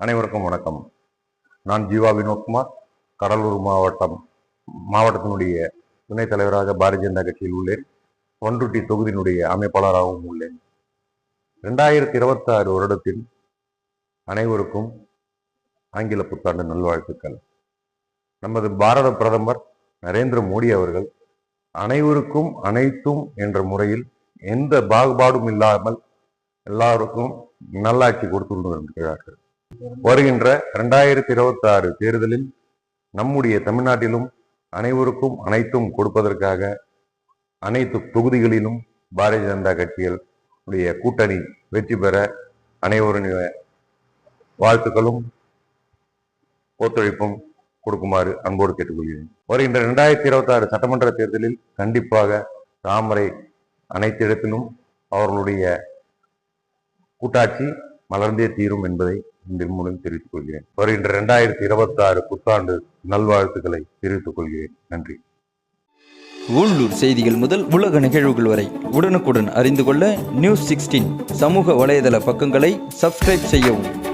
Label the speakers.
Speaker 1: அனைவருக்கும் வணக்கம். நான் ஜீவா வினோத்குமார் கடலூர் மாவட்டம் மாவட்டத்தினுடைய துணைத் தலைவராக பாரதிய ஜனதா கட்சியில் உள்ளேன். ஒன்றுட்டி தொகுதியினுடைய அமைப்பாளராகவும் உள்ளேன். ரெண்டாயிரத்தி இருபத்தி ஆறு வருடத்தில் அனைவருக்கும் ஆங்கில புத்தாண்டு நல்வாழ்த்துக்கள். நமது பாரத பிரதமர் நரேந்திர மோடி அவர்கள் அனைவருக்கும் அனைத்தும் என்ற முறையில் எந்த பாகுபாடும் இல்லாமல் எல்லாருக்கும் நல்லாட்சி கொடுத்து கொண்டிருக்கிறார்கள் வருகின்ற இரண்டாயிரத்தி இருபத்தி ஆறு தேர்தலில் நம்முடைய தமிழ்நாட்டிலும் அனைவருக்கும் அனைத்தும் கொடுப்பதற்காக அனைத்து தொகுதிகளிலும் பாரதிய ஜனதா கட்சிகள் உடைய கூட்டணி வெற்றி பெற அனைவருடைய வாழ்த்துக்களும் ஒத்துழைப்பும் கொடுக்குமாறு அன்போடு கேட்டுக்கொள்கிறேன். வருகின்ற இரண்டாயிரத்தி இருபத்தி ஆறு சட்டமன்ற தேர்தலில் கண்டிப்பாக தாமரை அனைத்து இடத்திலும் அவர்களுடைய கூட்டாட்சி மலர்ந்தே தீரும் என்பதை இந்த மூலம் தெரிவித்துக் கொள்கிறேன். வருகின்ற இரண்டாயிரத்தி இருபத்தி ஆறு புத்தாண்டு நல்வாழ்த்துக்களை தெரிவித்துக் கொள்கிறேன். நன்றி.
Speaker 2: உள்ளூர் செய்திகள் முதல் உலக நிகழ்வுகள் வரை உடனுக்குடன் அறிந்து கொள்ள நியூஸ் சிக்ஸ்டீன் சமூக வலைதள பக்கங்களை சப்ஸ்கிரைப் செய்யவும்.